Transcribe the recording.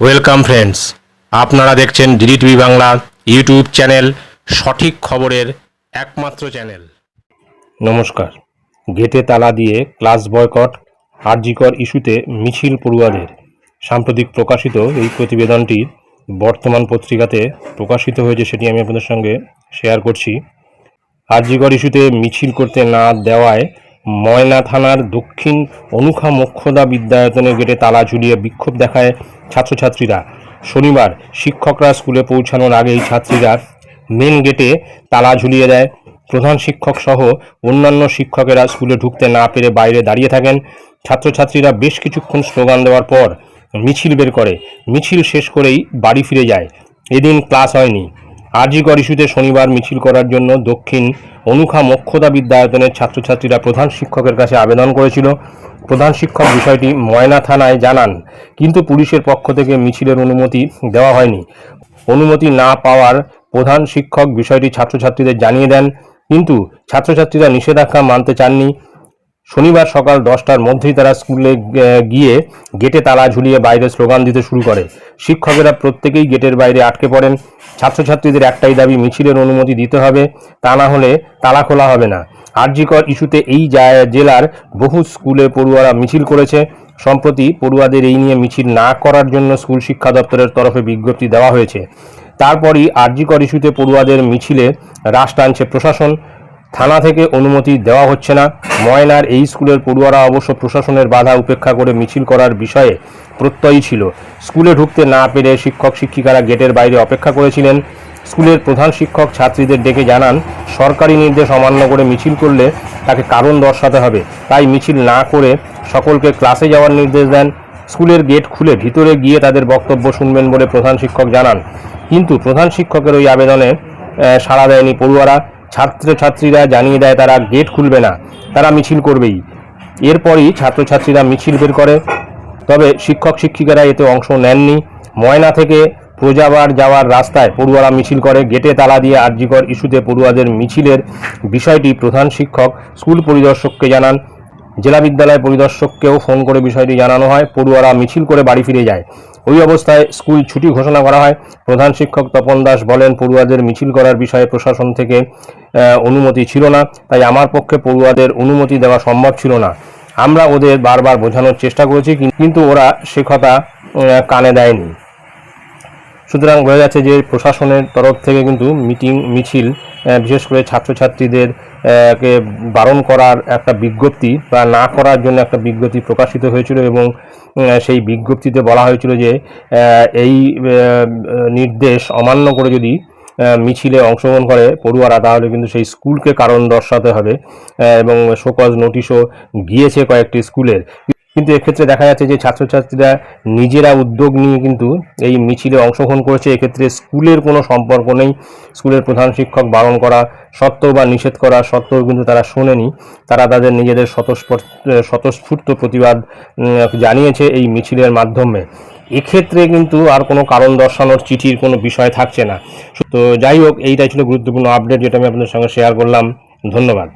Welcome friends আপনারা দেখছেন DD TV Bangla YouTube channel সঠিক খবরের একমাত্র চ্যানেল নমস্কার। গেটে তালা দিয়ে ক্লাস বয়কট আরজিকর ইস্যুতে মিছিল পড়ুয়াদের। সাম্প্রতিক প্রকাশিত এই প্রতিবেদনটি বর্তমান পত্রিকাতে প্রকাশিত হয়েছে সেটি আমি আপনাদের সঙ্গে শেয়ার করছি। আরজিকর ইস্যুতে মিছিল করতে না দেওয়ায় ময়না থানার দক্ষিণ অনুখা মোক্ষদা বিদ্যায়তনের গেটে তালা ঝুলিয়ে বিক্ষোভ দেখায় ছাত্রছাত্রীরা। শনিবার শিক্ষকরা স্কুলে পৌঁছানোর আগেই ছাত্রীরা মেন গেটে তালা ঝুলিয়ে দেয়। প্রধান শিক্ষক সহ অন্যান্য শিক্ষকেরা স্কুলে ঢুকতে না পেরে বাইরে দাঁড়িয়ে থাকেন। ছাত্রছাত্রীরা বেশ কিছুক্ষণ স্লোগান দেওয়ার পর মিছিল বের করে। মিছিল শেষ করেই বাড়ি ফিরে যায়। এদিন ক্লাস হয়নি। আরজিকর ইস্যুতে শনিবার মিছিল করার জন্য দক্ষিণ অনুখা মোক্ষদা বিদ্যায়তনের ছাত্রছাত্রীরা প্রধান শিক্ষকের কাছে আবেদন করেছিল। প্রধান শিক্ষক বিষয়টি ময়না থানায় জানান, কিন্তু পুলিশের পক্ষ থেকে মিছিলের অনুমতি দেওয়া হয়নি। অনুমতি না পাওয়ার প্রধান শিক্ষক বিষয়টি ছাত্রছাত্রীদের জানিয়ে দেন, কিন্তু ছাত্রছাত্রীরা নিষেধাজ্ঞা মানতে চাননি। শনিবার সকাল দশটার মধ্যেই তারা স্কুলে গিয়ে গেটে তালা ঝুলিয়ে বাইরে স্লোগান দিতে শুরু করে। শিক্ষকেরা প্রত্যেকেই গেটের বাইরে আটকে পড়েন। ছাত্রছাত্রীদের একটাই দাবি, মিছিলের অনুমতি দিতে হবে, তা না হলে তালা খোলা হবে না। আরজিকর ইস্যুতে এই জেলার বহু স্কুলে পড়ুয়ারা মিছিল করেছে। সম্প্রতি পড়ুয়াদের এই নিয়ে মিছিল না করার জন্য স্কুল শিক্ষা দপ্তরের তরফে বিজ্ঞপ্তি দেওয়া হয়েছে। তারপরই আরজিকর ইস্যুতে পড়ুয়াদের মিছিলে রাশ টানছে প্রশাসন। থানা থেকে অনুমতি দেওয়া হচ্ছে না। ময়নার এই স্কুলের পড়ুয়ারা অবশ্য প্রশাসনের বাধা উপেক্ষা করে মিছিল করার বিষয়ে প্রত্যয়ী ছিল। স্কুলে ঢুকতে না পেরে শিক্ষক শিক্ষিকারা গেটের বাইরে অপেক্ষা করেছিলেন। স্কুলের প্রধান শিক্ষক ছাত্রীদের ডেকে জানান, সরকারি নির্দেশ অমান্য করে মিছিল করলে তাকে কারণ দর্শাতে হবে। তাই মিছিল না করে সকলকে ক্লাসে যাওয়ার নির্দেশ দেন। স্কুলের গেট খুলে ভিতরে গিয়ে তাদের বক্তব্য শুনবেন বলে প্রধান শিক্ষক জানান। কিন্তু প্রধান শিক্ষকের ওই আবেদনে সাড়া দেয়নি পড়ুয়ারা। ছাত্রছাত্রীরা জানিয়ে দেয়, তারা গেট খুলবে না, তারা মিছিল করবেই। এরপরই ছাত্রছাত্রীরা মিছিল বের করে। তবে শিক্ষক শিক্ষিকারা এতে অংশ নেননি। ময়না থেকে প্রজাবার যাওয়ার রাস্তায় পড়ুয়ারা মিছিল করে। গেটে তালা দিয়ে আর্যিকর ইস্যুতে পড়ুয়াদের মিছিলের বিষয়টি প্রধান শিক্ষক, স্কুল পরিদর্শককে জানান। জেলা বিদ্যালয় পরিদর্শককেও ফোন করে বিষয়টি জানানো হয়। পড়ুয়ারা মিছিল করে বাড়ি ফিরে যায়। ওই অবস্থায় স্কুল ছুটি ঘোষণা করা হয়। প্রধান শিক্ষক তপন দাস বলেন, পড়ুয়াদের মিছিল করার বিষয়ে প্রশাসন থেকে অনুমতি ছিল না। তাই আমার পক্ষে পড়ুয়াদের অনুমতি দেওয়া সম্ভব ছিল না। আমরা ওদের বারবার বোঝানোর চেষ্টা করেছি কিন্তু ওরা সে কথা কানে দেয়নি। সুতরাং বোঝা যাচ্ছে যে প্রশাসনের তরফ থেকে কিন্তু মিটিং, মিছিল বিশেষ করে ছাত্রছাত্রীদের কে বারণ করার একটা বিজ্ঞপ্তি বা না করার জন্য একটা বিজ্ঞপ্তি প্রকাশিত হয়েছিল এবং সেই বিজ্ঞপ্তিতে বলা হয়েছিল যে এই নির্দেশ অমান্য করে যদি মিছিলে অংশগ্রহণ করে পড়ুয়ারা তাহলে কিন্তু সেই স্কুলকে কারণ দর্শাতে হবে এবং শোকজ নোটিশও গিয়েছে কয়েকটি স্কুলের। কিন্তু এক্ষেত্রে দেখা যাচ্ছে যে ছাত্রছাত্রীরা নিজেরা উদ্যোগ নিয়ে কিন্তু এই মিছিলে অংশগ্রহণ করেছে। এক্ষেত্রে স্কুলের কোনো সম্পর্ক নেই। স্কুলের প্রধান শিক্ষক বারণ করা সত্ত্বেও বা নিষেধ করা সত্ত্বেও কিন্তু তারা শোনেনি। তারা তাদের নিজেদের স্বতঃস্ফূর্ত স্বতঃস্ফূর্ত প্রতিবাদ জানিয়েছে এই মিছিলের মাধ্যমে। এক্ষেত্রে কিন্তু আর কোনো কারণ দর্শানোর চিঠির কোনো বিষয় থাকছে না। তো যাই হোক, এইটাই ছিল গুরুত্বপূর্ণ আপডেট যেটা আমি আপনাদের সঙ্গে শেয়ার করলাম। ধন্যবাদ।